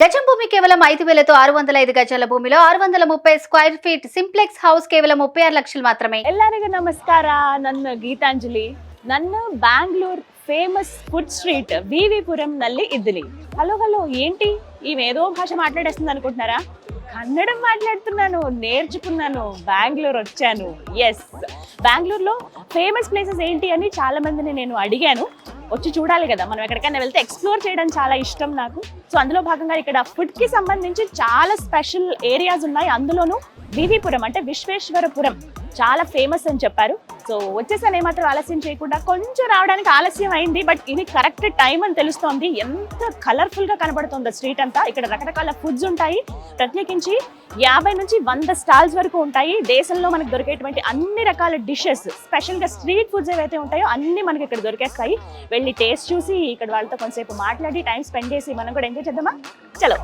గజం భూమి కేవలం ఐదు వేలతో ఆరు వందల ఐదు గజాల భూమిలో ఆరు వందల ముప్పై స్క్వేర్ ఫీట్ సింప్లెక్స్ హౌస్ కేవలం ముప్పై ఆరు లక్షలు మాత్రమే ಎಲ್ಲರಿಗೂ ನಮಸ್ಕಾರ ನನ್ನ ಗೀತಾಂಜಲಿ ನನ್ನ Bangalore famous food street VV Puram నల్లి ಇದ್ದಿಲಿ హలో హలో ఏంటి? ఏదో భాష మాట్లాడేస్తుంది అనుకుంటున్నారా? కన్నడం మాట్లాడుతున్నాను నేర్చుకున్నాను బెంగళూరు వచ్చాను. ఎస్ బెంగళూరులో ఫేమస్ ప్లేసెస్ ఏంటి అని చాలా మందిని నేను అడిగాను. వచ్చి చూడాలి కదా మనం ఎక్కడికైనా వెళ్తే ఎక్స్ప్లోర్ చేయడం చాలా ఇష్టం నాకు. సో అందులో భాగంగా ఇక్కడ ఫుడ్కి సంబంధించి చాలా స్పెషల్ ఏరియాస్ ఉన్నాయి. అందులోనూ వివిపురం అంటే విశ్వేశ్వరపురం. చాలా ఫేమస్ అని చెప్పారు. సో వచ్చేసాను ఏమాత్రం ఆలస్యం చేయకుండా కొంచెం రావడానికి ఆలస్యం అయింది. బట్ ఇది కరెక్ట్ టైం అని తెలుస్తోంది. ఎంత కలర్ఫుల్గా కనబడుతుంది స్ట్రీట్ అంతా. ఇక్కడ రకరకాల ఫుడ్స్ ఉంటాయి. ప్రత్యేకించి యాభై నుంచి వంద స్టాల్స్ వరకు ఉంటాయి. దేశంలో మనకు దొరికేటువంటి అన్ని రకాల డిషెస్ స్పెషల్గా స్ట్రీట్ ఫుడ్స్ ఏవైతే ఉంటాయో అన్ని మనకి ఇక్కడ దొరికేస్తాయి. వెళ్ళి టేస్ట్ చూసి ఇక్కడ వాళ్ళతో కొంతసేపు మాట్లాడి టైం స్పెండ్ చేసి మనం కూడా ఎంజాయ్ చేద్దామా? చలో.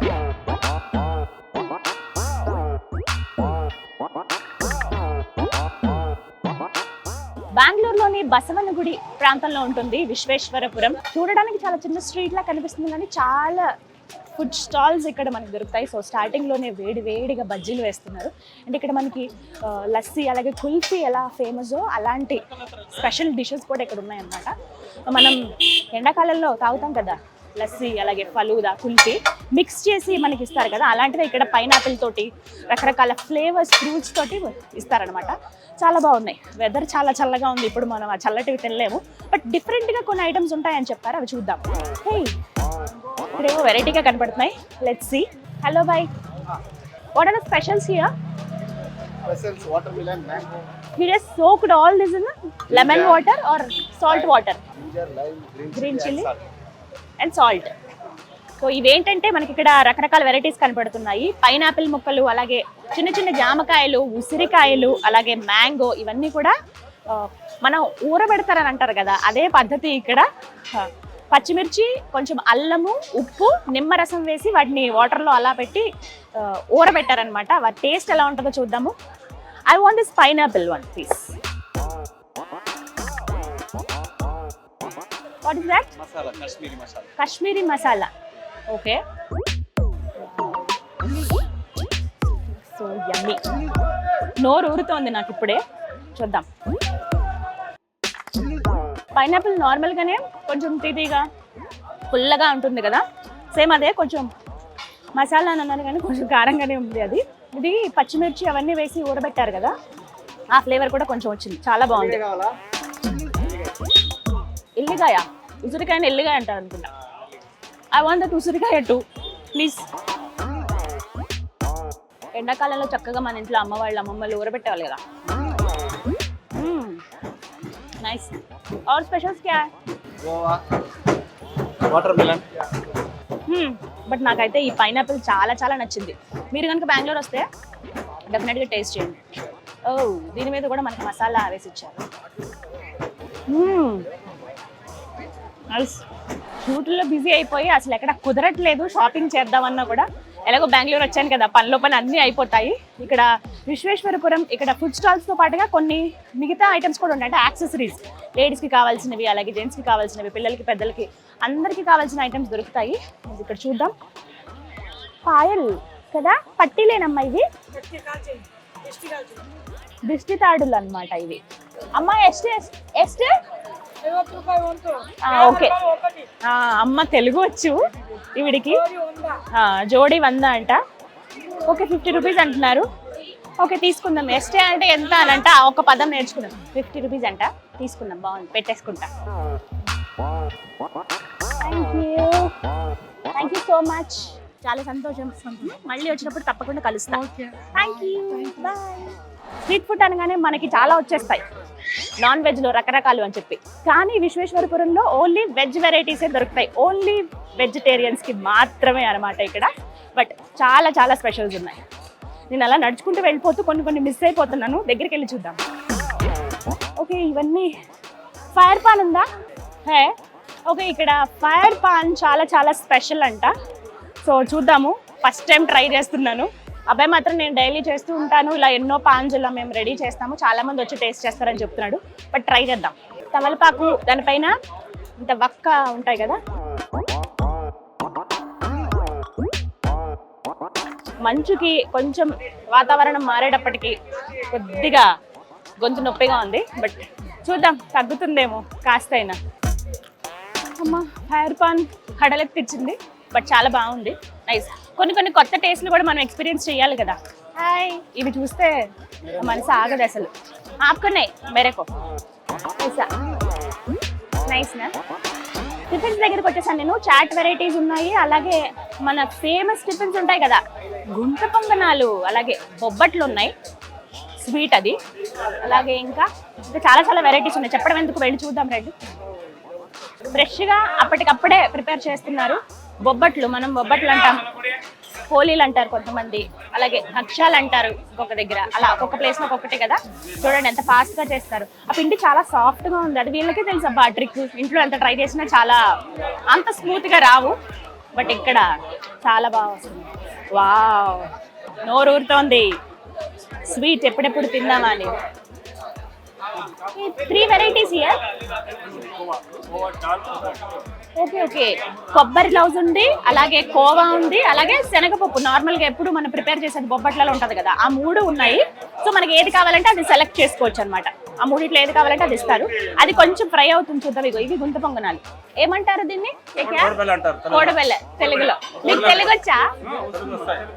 బసవనగుడి ప్రాంతంలో ఉంటుంది విశ్వేశ్వరపురం. చూడడానికి చాలా చిన్న స్ట్రీట్ లా కనిపిస్తుంది కానీ చాలా ఫుడ్ స్టాల్స్ ఇక్కడ మనకి దొరుకుతాయి. సో స్టార్టింగ్లోనే వేడి వేడిగా బజ్జీలు వేస్తున్నారు. అంటే ఇక్కడ మనకి లస్సీ అలాగే కుల్ఫీ ఎలా ఫేమస్ అలాంటి స్పెషల్ డిషెస్ కూడా ఇక్కడ ఉన్నాయన్నమాట. మనం ఎండాకాలంలో తాగుతాం కదా లస్సీ అలాగే ఫలూదా కుల్ఫీ. మిక్స్ చేసి మనకి ఇస్తారు కదా అలాంటిదే ఇక్కడ పైనాపిల్ తోటి రకరకాల ఫ్లేవర్స్ ఫ్రూట్స్ తోటి ఇస్తారనమాట చాలా బాగున్నాయి. వెదర్ చాలా చల్లగా ఉంది. ఇప్పుడు మనం ఆ చల్లటివి తినలేము. బట్ డిఫరెంట్గా కొన్ని ఐటమ్స్ ఉంటాయని చెప్పారు. అవి చూద్దాం. హే ఇక్కడేమో వెరైటీగా కనపడుతున్నాయి. Let's see hello boy what are the specials here Vessels, watermelon, mango, He just soaked all this in lemon water or salt water? ginger, lime, green, Green chili, chili? and salt. And salt so ఇవేంటంటే మనకి ఇక్కడ రకరకాల varieties కనపడుతున్నాయి. Pineapple ముక్కలు అలాగే చిన్న చిన్న జామకాయలు ఉసిరికాయలు అలాగే మ్యాంగో ఇవన్నీ కూడా మనం ఊరబెడతారని అంటారు కదా అదే పద్ధతి ఇక్కడ. పచ్చిమిర్చి కొంచెం అల్లము ఉప్పు నిమ్మరసం వేసి వాటిని వాటర్లో అలా పెట్టి ఊరబెట్టారనమాట. వాటి టేస్ట్ ఎలా ఉంటుందో చూద్దాము. I want this pineapple one please. What is that. Kashmiri masala. Okay. So yummy నోరు ఊరుతోంది నాకు ఇప్పుడే. చూద్దాం. పైనాపిల్ నార్మల్గానే కొంచెం తీదిగా పుల్లగా ఉంటుంది కదా. సేమ్ అదే కొంచెం మసాలా అని అన్నారు కానీ కొంచెం కారంగానే ఉంది అది. ఇది పచ్చిమిర్చి అవన్నీ వేసి ఊరబెట్టారు కదా. ఆ ఫ్లేవర్ కూడా కొంచెం వచ్చింది. చాలా బాగుంది. ఎల్లిగాయ ఉసిరికాయని ఎల్లిగాయ అంటారు అనుకుంటా. ఐ వాంట్ దట్ ఉసిరికాయ టూ ప్లీజ్ ఎండాకాలంలో చక్కగా మన ఇంట్లో అమ్మ వాళ్ళు అమ్మమ్మలు ఊరబెట్టేవాళ్ళు కదా. నైస్ ఆర్ స్పెషల్స్ క్యా గోవా వాటర్మెలన్ బట్ నాకైతే ఈ పైనాపిల్ చాలా చాలా నచ్చింది. మీరు కనుక బెంగళూరు వస్తే డెఫినెట్గా టేస్ట్ చేయండి. ఓ దీని మీద కూడా మనకి మసాలా వేసి ఇచ్చారు నైస్ షూట్లో బిజీ అయిపోయి అసలు ఎక్కడ కుదరట్లేదు షాపింగ్ చేద్దామన్నా కూడా. ఎలాగో బెంగళూరు వచ్చాను కదా పనిలో పని అన్నీ అయిపోతాయి. ఇక్కడ విశ్వేశ్వరపురం ఇక్కడ ఫుడ్ స్టాల్స్తో పాటుగా కొన్ని మిగతా ఐటమ్స్ కూడా ఉంటాయి అంటే యాక్సెసరీస్ లేడీస్కి కావాల్సినవి అలాగే జెంట్స్కి కావాల్సినవి పిల్లలకి పెద్దలకి అందరికీ కావాల్సిన ఐటమ్స్ దొరుకుతాయి. ఇక్కడ చూద్దాం. పాయల్ కదా? పట్టిలేనమ్మా ఇవి దిష్టి తాడులు అనమాట ఇవి. అమ్మ ఎస్టే ఎస్టే? ఓకే. అమ్మ తెలుగు వచ్చు ఈవిడికి. ఆ, జోడి వంద అంట. ఓకే ఫిఫ్టీ రూపీస్ అంటున్నారు. ఓకే తీసుకుందాం. ఎస్టే అంటే ఎంత అని అంట ఒక పదం నేర్చుకుందాం. ఫిఫ్టీ రూపీస్ అంట. తీసుకుందాం బాగుంది. పెట్టేసుకుంటా. Thank you thank you so much చాలా సంతోషం. మళ్ళీ వచ్చినప్పుడు తప్పకుండా కలుస్తాం. Thank you bye street food అనగానే మనకి చాలా వచ్చేస్తాయి. నాన్ వెజ్లో రకరకాలు అని చెప్పి. కానీ విశ్వేశ్వరపురంలో ఓన్లీ వెజ్ వెరైటీసే దొరుకుతాయి. ఓన్లీ వెజిటేరియన్స్కి మాత్రమే అనమాట ఇక్కడ. బట్ చాలా చాలా స్పెషల్స్ ఉన్నాయి. నేను అలా నడుచుకుంటూ వెళ్ళిపోతూ కొన్ని కొన్ని మిస్ అయిపోతున్నాను. దగ్గరికి వెళ్ళి చూద్దాం. ఓకే ఇవన్నీ ఫైర్ పాన్ ఉందా? హే ఓకే ఇక్కడ ఫైర్ పాన్ చాలా చాలా స్పెషల్ అంట. సో చూద్దాము. ఫస్ట్ టైం ట్రై చేస్తున్నాను. అబ్బాయి మాత్రం నేను డైలీ చేస్తూ ఉంటాను. ఇలా ఎన్నో పాంజుల మేము రెడీ చేస్తాము. చాలా మంది వచ్చి టేస్ట్ చేస్తారని చెప్తున్నాడు. బట్ ట్రై చేద్దాం. తమలపాకు దానిపైన ఇంత వక్క ఉంటాయి కదా. మంచుకి కొంచెం వాతావరణం మారేటప్పటికి కొద్దిగా గొంతు నొప్పిగా ఉంది. బట్ చూద్దాం తగ్గుతుందేమో కాస్తైనా. అమ్మ ఫైర్ పాన్ కడలెత్తిచ్చింది. బట్ చాలా బాగుంది. నైస్ కొన్ని కొన్ని కొత్త టేస్ట్లు కూడా మనం ఎక్స్పీరియన్స్ చేయాలి కదా. హాయ్. ఇవి చూస్తే మనసు ఆగదు అసలు. ఆపుకున్నాయి మెరకు నైస్ నా? టిఫిన్స్ దగ్గరికి వచ్చేసాను నేను. చాట్ వెరైటీస్ ఉన్నాయి. అలాగే మన ఫేమస్ టిఫిన్స్ ఉంటాయి కదా. గుంట పొంగనాలు అలాగే బొబ్బట్లు ఉన్నాయి. స్వీట్ అది. అలాగే ఇంకా ఇంకా చాలా చాలా వెరైటీస్ ఉన్నాయి. చెప్పడం ఎందుకు? వెళ్ళి చూద్దాం రండి. ఫ్రెష్గా అప్పటికప్పుడే ప్రిపేర్ చేస్తున్నారు. బొబ్బట్లు మనం బొబ్బట్లు అంటాం. హోలీలు అంటారు కొంతమంది. అలాగే అక్షాలు అంటారు ఒక్కొక్క దగ్గర. అలా ఒక్కొక్క ప్లేస్ ఒక్కొక్కటి కదా. చూడండి ఎంత ఫాస్ట్గా చేస్తారు. ఆ పిండి చాలా సాఫ్ట్గా ఉంది. అది వీళ్ళకే తెలుసు అబ్బా ట్రిక్ ఇంట్లో ఎంత ట్రై చేసినా చాలా అంత స్మూత్గా రావు. బట్ ఇక్కడ చాలా బాగా వస్తుంది. వావ్ నోరు ఊరుతోంది స్వీట్ ఎప్పుడెప్పుడు తిందామా అని. Three varieties here okay okay కొబ్బరి లౌజ్ ఉంది అలాగే కోవా ఉంది అలాగే శనగపప్పు. నార్మల్గా ఎప్పుడు మనం ప్రిపేర్ చేసేది బొబ్బట్లలో ఉంటది కదా ఆ మూడు ఉన్నాయి. సో మనకి ఏది కావాలంటే అది సెలెక్ట్ చేసుకోవచ్చు అనమాట ఆ మూడిట్లో ఏది కావాలంటే అది ఇస్తారు. అది కొంచెం ఫ్రై అవుతుంది చూద్దాం ఇగో ఇవి గుంత పొంగనాలు. ఏమంటారు దీన్ని? కోడబెల్ల తెలుగులో. మీకు తెలుగు వచ్చా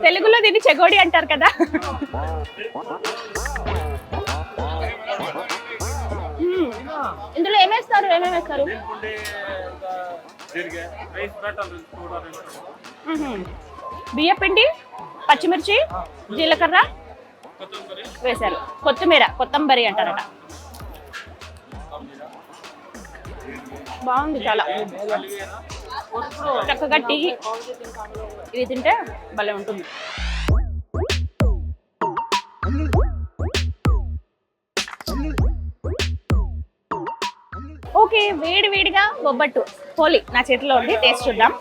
తెలుగులో దీన్ని చెగోడి అంటారు కదా. ఇందులో ఏమేస్తారు ఏమేమి వేస్తారు? మ్మ్. బియ్యపిండి పచ్చిమిర్చి జీలకర్ర వేశారు. కొత్తిమీర కొత్తంబరి అంటారట. బాగుంది చాలా. చక్కగా టీ. ఇది తింటే భలే ఉంటుంది. మనకి వేడి వేడిగా బొబ్బట్టు. పోలి నా చేతిలో ఉంది. టేస్ట్ చూద్దాం.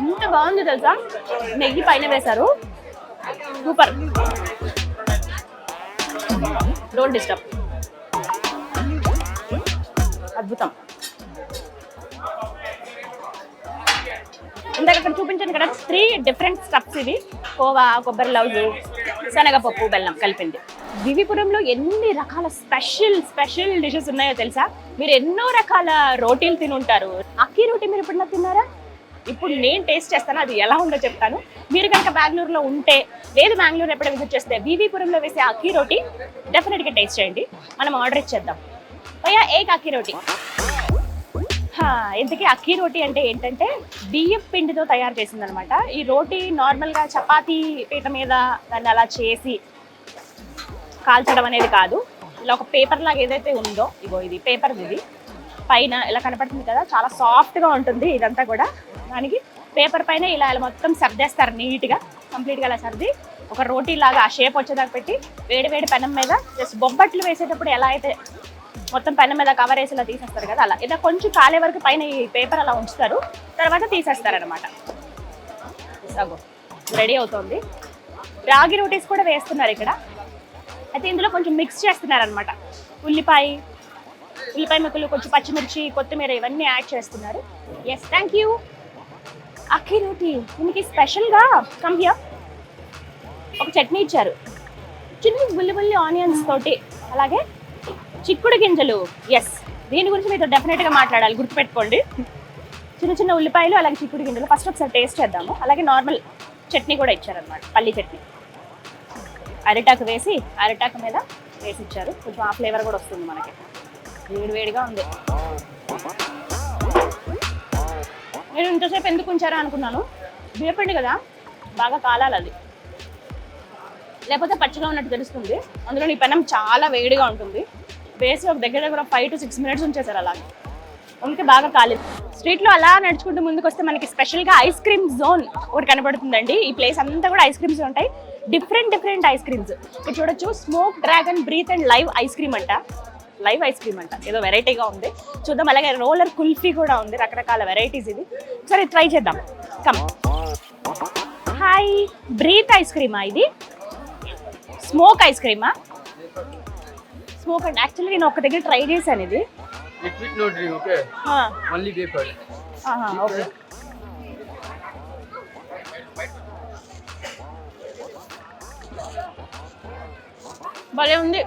ఎంత బాగుంది తెలుసా? నెయ్యి పైన వేశారు. సూపర్. Don't disturb. అద్భుతం. ఇందాక ఇక్కడ చూపించాను కదా త్రీ డిఫరెంట్ స్టప్స్ ఇవి. కోవా కొబ్బరి లౌజు శనగపప్పు బెల్లం కలిపింది. వివిపురంలో ఎన్ని రకాల స్పెషల్ స్పెషల్ డిషెస్ ఉన్నాయో తెలుసా? మీరు ఎన్నో రకాల రోటీలు తిని ఉంటారు అక్కీ రోటీ మీరు ఎప్పుడన్నా తిన్నారా? ఇప్పుడు నేను టేస్ట్ చేస్తాను అది ఎలా ఉందో చెప్తాను. మీరు కనుక బెంగళూరులో ఉంటే లేదు బెంగళూరు ఎప్పుడైనా విజిట్ చేస్తే వివిపురంలో వేసే అక్కీ రోటీ డెఫినెట్గా టేస్ట్ చేయండి. మనం ఆర్డర్ ఇచ్చేద్దాం. భయ్యా ఏక్ అక్కీ రోటీ. ఇంతకీ అక్కీ రోటీ అంటే ఏంటంటే బియ్యం పిండితో తయారు చేసింది అనమాట ఈ రోటీ నార్మల్గా చపాతీ పీట మీద దాన్ని అలా చేసి కాల్చడం అనేది కాదు. ఇలా ఒక పేపర్ లాగా ఏదైతే ఉందో ఇగో ఇది పేపర్ ఇది. పైన ఇలా కనపడుతుంది కదా చాలా సాఫ్ట్గా ఉంటుంది ఇదంతా కూడా. దానికి పేపర్ పైన ఇలా ఇలా మొత్తం సర్దేస్తారు నీట్గా కంప్లీట్గా అలా సర్ది ఒక రోటీ లాగా ఆ షేప్ వచ్చేదాకా పెట్టి వేడి వేడి పెనం మీద జస్ట్ బొబ్బట్లు వేసేటప్పుడు ఎలా అయితే మొత్తం పెనం మీద కవర్ వేసి ఇలా తీసేస్తారు కదా అలా. ఇలా కొంచెం కాలే వరకు పైన ఈ పేపర్ అలా ఉంచుతారు. తర్వాత తీసేస్తారు అనమాట రెడీ అవుతుంది. రాగి రోటీస్ కూడా వేస్తున్నారు ఇక్కడ. అయితే ఇందులో కొంచెం మిక్స్ చేస్తున్నారు అనమాట ఉల్లిపాయ ఉల్లిపాయ ముక్కలు కొంచెం పచ్చిమిర్చి కొత్తిమీర ఇవన్నీ యాడ్ చేస్తున్నారు. Yes thank you akki roti దీనికి స్పెషల్గా కమ్ ఒక చట్నీ ఇచ్చారు. చిన్న బుల్లి బుల్లి ఆనియన్స్ తోటి. అలాగే చిక్కుడు గింజలు. ఎస్ దీని గురించి మీతో డెఫినెట్గా మాట్లాడాలి. గుర్తుపెట్టుకోండి. చిన్న చిన్న ఉల్లిపాయలు అలాగే చిక్కుడు గింజలు. ఫస్ట్ ఒకసారి టేస్ట్ చేద్దాము. అలాగే నార్మల్ చట్నీ కూడా ఇచ్చారనమాట పల్లి చట్నీ. అరిటాకు వేసి అరిటాకు మీద వేసి ఇచ్చారు కొంచెం ఆ ఫ్లేవర్ కూడా వస్తుంది మనకి. వేడి వేడిగా ఉంది. నేను ఇంతసేపు ఎందుకు ఉంచారా అనుకున్నాను. బియ్యపిండి కదా. బాగా కాలాలి అది. లేకపోతే పచ్చిగా ఉన్నట్టు తెలుస్తుంది. అందులో ఈ పెనం చాలా వేడిగా ఉంటుంది. వేసి ఒక దగ్గర దగ్గర ఫైవ్ టు సిక్స్ మినిట్స్ ఉంచేసారు అలా అందుకే బాగా కాలేదు స్ట్రీట్లో అలా నడుచుకుంటూ ముందుకు వస్తే మనకి స్పెషల్గా ఐస్ క్రీమ్ జోన్ ఒకటి కనబడుతుందండి. ఈ ప్లేస్ అంతా కూడా ఐస్ క్రీమ్స్ ఉంటాయి. డిఫరెంట్ డిఫరెంట్ ఐస్ క్రీమ్స్ ఇక్కడ చూడొచ్చు. Smoke dragon breath and live ice cream అంట. లైవ్ ఐస్ క్రీమ్ అంట. ఏదో వెరైటీగా ఉంది. చూద్దాం. అలాగే రోలర్ కుల్ఫీ కూడా ఉంది. రకరకాల వెరైటీస్ ఇది. సరే ట్రై చేద్దాం. కమ్ హాయ్ బ్రీత్ ఐస్ క్రీమా ఇది? స్మోక్ ఐస్ క్రీమా స్మోక్ అండ్ యాక్చువల్లీ నేను ఒక దగ్గర ట్రై చేశాను ఇది. Drink, okay? ఆ, Only vapor. ఆహా, ఓకే భలే ఉంది.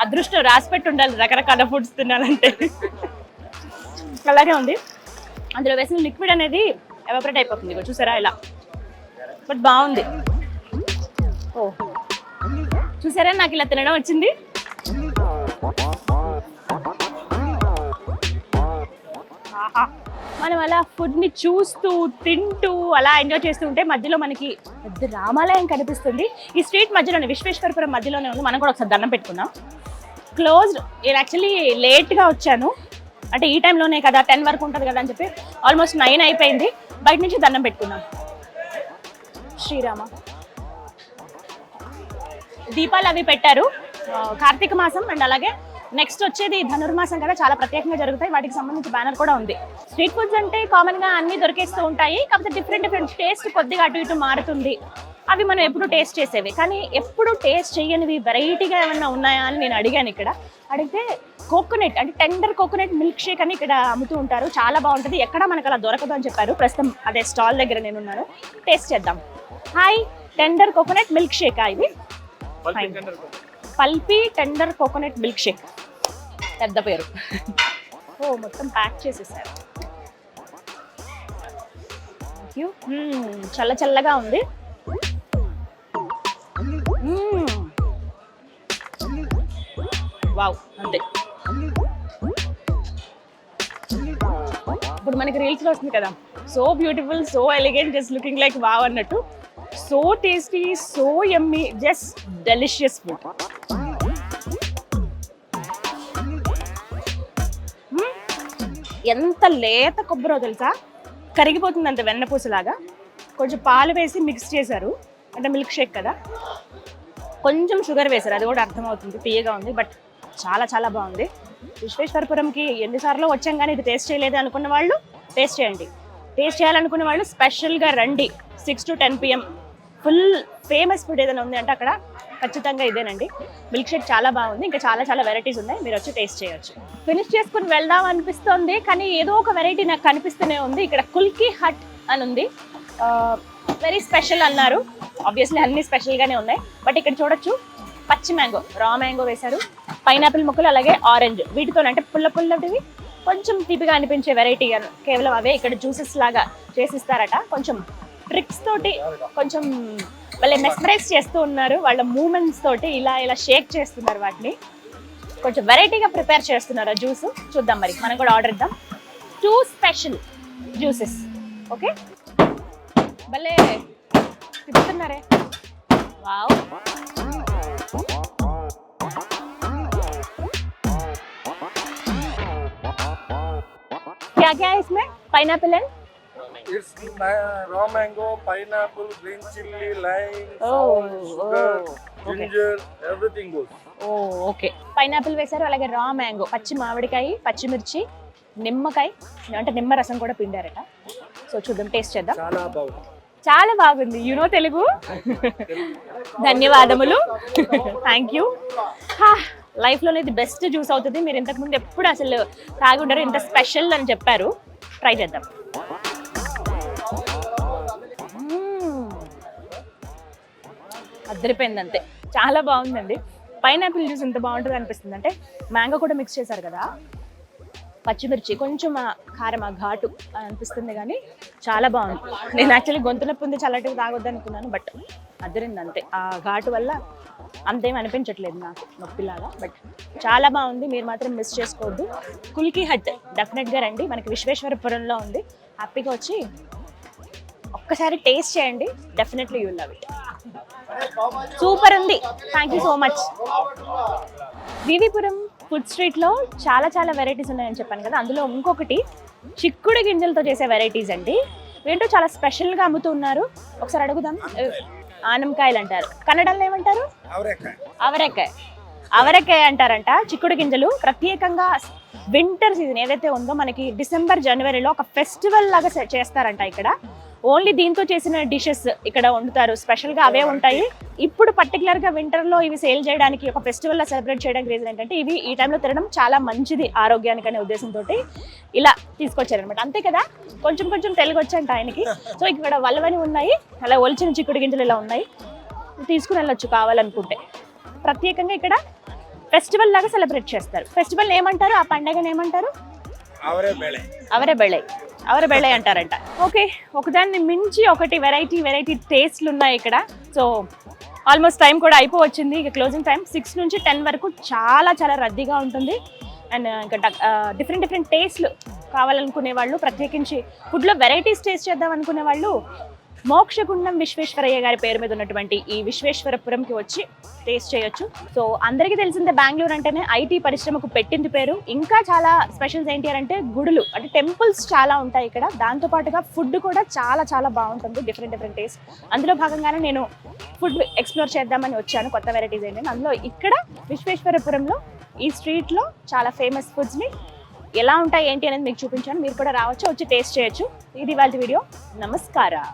అదృష్టం రాసి పెట్టి ఉండాలి రకరకాల ఫుడ్స్ తినాలంటే. అలాగే ఉంది. అందులో వేసిన లిక్విడ్ అనేది ఎవాపరేట్ అయిపోతుంది. చూసారా ఇలా? బట్ బాగుంది. ఓ. చూసారా? నాకు ఇలా తినడం వచ్చింది. మనం అలా ఫుడ్ని చూస్తూ తింటూ అలా ఎంజాయ్ చేస్తూ ఉంటే మధ్యలో మనకి పెద్ద రామాలయం కనిపిస్తుంది. ఈ స్ట్రీట్ మధ్యలోనే విశ్వేశ్వరపురం మధ్యలోనే ఉంది. మనం కూడా ఒకసారి దండం పెట్టుకుందాం. క్లోజ్డ్ నేను యాక్చువల్లీ లేట్గా వచ్చాను. అంటే ఈ టైంలోనే కదా టెన్ వరకు ఉంటుంది కదా అని చెప్పి ఆల్మోస్ట్ నైన్ అయిపోయింది. బయట నుంచి దండం పెట్టుకున్నాం శ్రీరామ. దీపాలు అవి పెట్టారు. కార్తీక మాసం అండ్ అలాగే నెక్స్ట్ వచ్చేది ధనుర్మాసం కదా చాలా ప్రత్యేకంగా జరుగుతాయి. వాటికి సంబంధించి బ్యానర్ కూడా ఉంది. స్ట్రీట్ ఫుడ్స్ అంటే కామన్గా అన్నీ అన్ని దొరికేస్తూ ఉంటాయి. కాకపోతే డిఫరెంట్ డిఫరెంట్ టేస్ట్ కొద్దిగా అటు ఇటు మారుతుంది. అవి మనం ఎప్పుడు టేస్ట్ చేసేవి. కానీ ఎప్పుడు టేస్ట్ చేయనివి వెరైటీగా ఏమన్నా ఉన్నాయా అని నేను అడిగాను ఇక్కడ. అడిగితే కోకోనట్ అంటే టెండర్ కోకోనట్ మిల్క్ షేక్ అని ఇక్కడ అమ్ముతూ ఉంటారు. చాలా బాగుంటుంది. ఎక్కడ మనకు అలా దొరకదు అని చెప్పారు. ప్రస్తుతం అదే స్టాల్ దగ్గర నేను ఉన్నాను టేస్ట్ చేద్దాం. హాయ్ టెండర్ కోకోనట్ మిల్క్ షేకా ఇది? Pulpy tender coconut milk shake పెద్ద పేరు. ఓ మొత్తం ప్యాక్ చేసేసారు. మ్మ్, చల్ల చల్లగా ఉంది. వావ్ అంతే. ఇప్పుడు మనకి రీల్స్ వస్తుంది కదా. So beautiful so elegant just looking like wow అన్నట్టు. So tasty so yummy just delicious food ఎంత లేత కొబ్బరో తెలుసా? కరిగిపోతుంది అంత వెన్నపూసలాగా కొంచెం పాలు వేసి మిక్స్ చేశారు. అంటే మిల్క్ షేక్ కదా. కొంచెం షుగర్ వేశారు. అది కూడా అర్థమవుతుంది తీయగా ఉంది బట్ చాలా చాలా బాగుంది. విశ్వేశ్వరపురంకి ఎన్నిసార్లు వచ్చాం కానీ ఇది టేస్ట్ చేయలేదు అనుకున్న వాళ్ళు టేస్ట్ చేయండి. టేస్ట్ చేయాలనుకునే వాళ్ళు స్పెషల్గా రండి. Six to ten PM full famous food ఏదైనా ఉంది అంటే అక్కడ ఖచ్చితంగా ఇదేనండి. మిల్క్ షేక్ చాలా బాగుంది. ఇంకా చాలా చాలా వెరైటీస్ ఉన్నాయి. మీరు వచ్చి టేస్ట్ చేయొచ్చు. ఫినిష్ చేసుకుని వెళ్దాం అనిపిస్తోంది. కానీ ఏదో ఒక వెరైటీ నాకు కనిపిస్తూనే ఉంది. ఇక్కడ కుల్కీ హట్ అని ఉంది. వెరీ స్పెషల్ అన్నారు. ఆబ్వియస్లీ అన్ని స్పెషల్గానే ఉన్నాయి. బట్ ఇక్కడ చూడొచ్చు పచ్చి మ్యాంగో రా మ్యాంగో వేశారు. పైనాపిల్ ముక్కలు అలాగే ఆరెంజ్ వీటితో అంటే పుల్ల పుల్లటివి కొంచెం తీపిగా అనిపించే వెరైటీ కేవలం అవే ఇక్కడ జ్యూసెస్ లాగా చేసిస్తారట. కొంచెం ట్రిక్స్ తోటి కొంచెం వాళ్ళే మెస్మరైజ్ చేస్తూ ఉన్నారు. వాళ్ళ మూమెంట్స్ తోటి ఇలా ఇలా షేక్ చేస్తున్నారు వాటిని. కొంచెం వెరైటీగా ప్రిపేర్ చేస్తున్నారు ఆ జ్యూస్ చూద్దాం మరి. మనం కూడా ఆర్డర్ ఇద్దాం. టూ స్పెషల్ జ్యూసెస్ ఓకే భలే తిప్పుతున్నారే. వావ్ क्या क्या है इसमें pineapple and It's ma- raw mango, pineapple, green chili, lime, Oh, salt, sugar, oh, okay. ginger, everything goes. Oh okay pineapple వేశారు అలాగే రా మ్యాంగో పచ్చి మామిడికాయ పచ్చిమిర్చి నిమ్మకాయ అంటే నిమ్మ రసం కూడా పిండారట సో చూద్దాం టేస్ట్ చేద్దాం చాలా బాగుంది చాలా బాగుంది యూనో తెలుగు ధన్యవాదములు థ్యాంక్ యూ లైఫ్లోనే ఇది బెస్ట్ జ్యూస్ అవుతుంది. మీరు ఇంతకుముందు ఎప్పుడు అసలు తాగి ఉండరు ఇంత స్పెషల్ అని చెప్పారు. ట్రై చేద్దాం. అద్దరిపోయింది అంతే. చాలా బాగుందండి. పైనాపిల్ జ్యూస్ ఎంత బాగుంటుంది అనిపిస్తుంది. అంటే మ్యాంగో కూడా మిక్స్ చేశారు కదా. పచ్చిమిర్చి కొంచెం కారం ఆ ఘాటు అనిపిస్తుంది కానీ చాలా బాగుంది. నేను యాక్చువల్లీ గొంతు నొప్పి ఉంది చల్లటివి తాగొద్దు అనుకున్నాను బట్ అదిరింది అంతే ఆ ఘాటు వల్ల అంతేం అనిపించట్లేదు నాకు నొప్పిలాగా. బట్ చాలా బాగుంది. మీరు మాత్రం మిస్ చేసుకోవద్దు. కుల్కీ హట్ డెఫినెట్గా రండి. మనకి విశ్వేశ్వరపురంలో ఉంది. హ్యాపీగా వచ్చి ఒక్కసారి టేస్ట్ చేయండి. Definitely you love it super ఉంది. Thank you so much VV Puram food స్ట్రీట్లో చాలా చాలా వెరైటీస్ ఉన్నాయని చెప్పాను కదా. అందులో ఇంకొకటి చిక్కుడు గింజలతో చేసే వెరైటీస్ అండి. ఏంటో చాలా స్పెషల్గా అమ్ముతూ ఉన్నారు. ఒకసారి అడుగుదాం. ఆనంకాయలు అంటారు కన్నడలో ఏమంటారు? అవరెక్కాయ అవరెక్కాయ అంటారంట. చిక్కుడు గింజలు ప్రత్యేకంగా వింటర్ సీజన్ ఏదైతే ఉందో మనకి డిసెంబర్ జనవరిలో ఒక ఫెస్టివల్ లాగా చేస్తారంట ఇక్కడ. ఓన్లీ దీంతో చేసిన డిషెస్ ఇక్కడ వండుతారు. స్పెషల్గా అవే ఉంటాయి. ఇప్పుడు పర్టికులర్గా వింటర్లో ఇవి సేల్ చేయడానికి ఒక ఫెస్టివల్లో సెలబ్రేట్ చేయడానికి రీజన్ ఏంటంటే ఇవి ఈ టైంలో తినడం చాలా మంచిది ఆరోగ్యానికి అనే ఉద్దేశంతో ఇలా తీసుకొచ్చారనమాట అంతే కదా? కొంచెం కొంచెం తెలుగు వచ్చంట ఆయనకి. సో ఇక్కడ వల్లవని ఉన్నాయి. అలా ఒలిచిన చిక్కుడు గింజలు ఇలా ఉన్నాయి. తీసుకుని వెళ్ళొచ్చు కావాలనుకుంటే. ప్రత్యేకంగా ఇక్కడ ఫెస్టివల్ లాగా సెలబ్రేట్ చేస్తారు. ఫెస్టివల్ ఏమంటారు? ఆ పండగని ఏమంటారు? అవరే బెಳೆ అవరే బెళ్ళై అవరే బెళ్ళై అంటారంట. ఓకే ఒకదాన్ని మించి ఒకటి వెరైటీ వెరైటీ టేస్ట్లు ఉన్నాయి ఇక్కడ. సో ఆల్మోస్ట్ టైం కూడా అయిపోవచ్చింది. ఇక క్లోజింగ్ టైం సిక్స్ నుంచి టెన్ వరకు చాలా చాలా రద్దీగా ఉంటుంది. అండ్ ఇంకా డిఫరెంట్ డిఫరెంట్ టేస్ట్లు కావాలనుకునే వాళ్ళు ప్రత్యేకించి ఫుడ్లో వెరైటీస్ టేస్ట్ చేద్దాం అనుకునే వాళ్ళు మోక్షగుండం విశ్వేశ్వరయ్య గారి పేరు మీద ఉన్నటువంటి ఈ విశ్వేశ్వరపురంకి వచ్చి టేస్ట్ చేయొచ్చు. సో అందరికీ తెలిసిందే బెంగళూరు అంటేనే ఐటీ పరిశ్రమకు పెట్టింది పేరు. ఇంకా చాలా స్పెషల్స్ ఏంటి అని అంటే గుడులు అంటే టెంపుల్స్ చాలా ఉంటాయి ఇక్కడ. దాంతో పాటుగా ఫుడ్ కూడా చాలా చాలా బాగుంటుంది డిఫరెంట్ డిఫరెంట్ టేస్ట్. అందులో భాగంగానే నేను ఫుడ్ ఎక్స్ప్లోర్ చేద్దామని వచ్చాను కొత్త వెరైటీస్ ఏంటంటే అందులో ఇక్కడ విశ్వేశ్వరపురంలో ఈ స్ట్రీట్లో చాలా ఫేమస్ ఫుడ్స్ని ఎలా ఉంటాయి ఏంటి అనేది మీకు చూపించాను. మీరు కూడా రావచ్చు వచ్చి టేస్ట్ చేయొచ్చు. ఇది వాళ్ళ వీడియో. నమస్కారం.